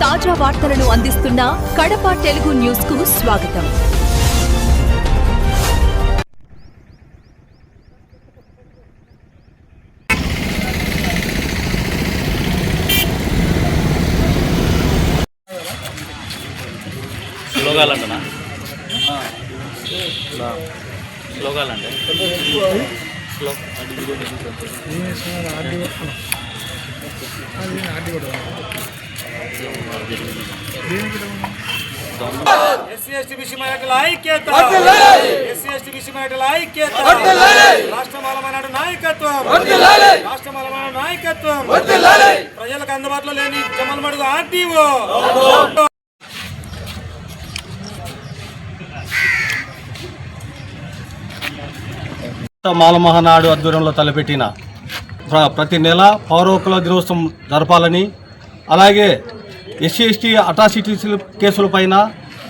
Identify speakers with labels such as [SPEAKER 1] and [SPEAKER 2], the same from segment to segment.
[SPEAKER 1] తాజా వార్తలను అందిస్తున్న కడప తెలుగు న్యూస్కు స్వాగతం.
[SPEAKER 2] స్లోగాలంటనా? స్లోగాలంటే? స్లో
[SPEAKER 3] ఎస్సీ ఎస్టీ బీసీ నాయకుల ఐక్యత ఎస్సీ ఎస్టీ బీసీ నాయకుల ఐక్యత రాష్ట్ర మాలమైన నాయకత్వం రాష్ట్ర మాలమైన నాయకత్వం ప్రజలకు అందుబాటులో లేని జమలమడుగు ఆర్టీఓ
[SPEAKER 4] మాలమహనాడు ఆధ్వర్యంలో తలపెట్టిన ప్రతి నెల పౌరకుల దినోత్సవం జరపాలని అలాగే ఎస్సీ ఎస్టీ అట్రాసిటీ కేసులపైన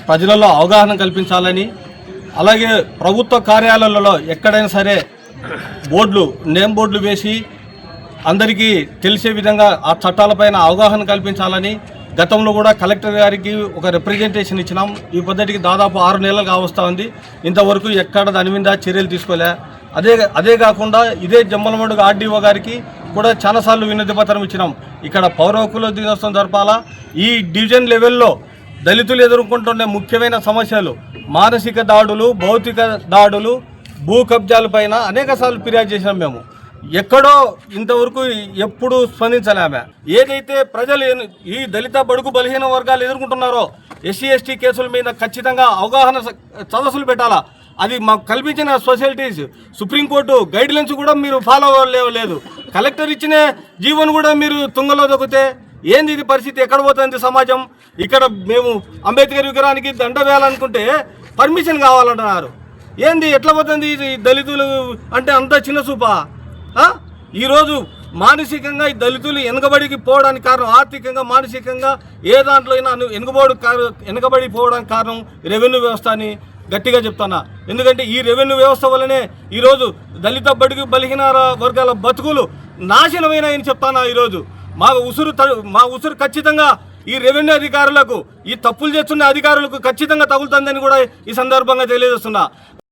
[SPEAKER 4] ప్రజలలో అవగాహన కల్పించాలని అలాగే ప్రభుత్వ కార్యాలయాలలో ఎక్కడైనా సరే బోర్డులు నేమ్ బోర్డులు వేసి అందరికీ తెలిసే విధంగా ఆ చట్టాలపైన అవగాహన కల్పించాలని గతంలో కూడా కలెక్టర్ గారికి ఒక రిప్రజెంటేషన్ ఇచ్చినాం. ఈ పద్ధతికి దాదాపు ఆరు నెలలు కావస్తూ ఉంది. ఇంతవరకు ఎక్కడ దాని మీద చర్యలు తీసుకోలే. అదే అదే కాకుండా ఇదే జమ్మలమడుగు ఆర్డీఓ గారికి కూడా చాలాసార్లు వినతి పత్రం ఇచ్చినాం. ఇక్కడ పౌర హక్కుల దినోత్సవం జరపాలా? ఈ డివిజన్ లెవెల్లో దళితులు ఎదుర్కొంటున్న ముఖ్యమైన సమస్యలు మానసిక దాడులు భౌతిక దాడులు భూ కబ్జాలపైన అనేక సార్లు ఫిర్యాదు చేసినాం మేము. ఎక్కడో ఇంతవరకు ఎప్పుడు స్పందించాలి ఆమె ఏదైతే ప్రజలు ఈ దళిత బడుగు బలహీన వర్గాలు ఎదుర్కొంటున్నారో ఎస్సీ ఎస్టీ కేసుల మీద ఖచ్చితంగా అవగాహన స- సదస్సులు పెట్టాలా? అది మాకు కల్పించిన సొసైటీస్ సుప్రీంకోర్టు గైడ్ లైన్స్ కూడా మీరు ఫాలో అవ్వలేదు కలెక్టర్ ఇచ్చిన జీవోను కూడా మీరు తుంగలో దొక్కితే ఏంది ఇది పరిస్థితి? ఎక్కడ పోతుంది సమాజం? ఇక్కడ మేము అంబేద్కర్ విగ్రహానికి దండ వేయాలనుకుంటే పర్మిషన్ కావాలంటున్నారు. ఏంది? ఎట్లా పోతుంది ఇది? దళితులు అంటే అంత చిన్న చూపా ఈరోజు మానసికంగా ఈ దళితులు వెనుకబడికి పోవడానికి కారణం ఆర్థికంగా మానసికంగా ఏ దాంట్లో అయినా వెనుకబడి కార- వెనుకబడి పోవడానికి కారణం రెవెన్యూ వ్యవస్థ అని గట్టిగా చెప్తున్నా. ఎందుకంటే ఈ రెవెన్యూ వ్యవస్థ వల్లనే ఈరోజు దళిత బడుగు బలిహీన వర్గాల బతుకులు నాశనమైనాయని చెప్తానా ఈరోజు. మా ఉసురు మా ఉసురు ఖచ్చితంగా ఈ రెవెన్యూ అధికారులకు ఈ తప్పులు చేస్తున్న అధికారులకు ఖచ్చితంగా తగులుతుందని కూడా ఈ సందర్భంగా తెలియజేస్తున్నా.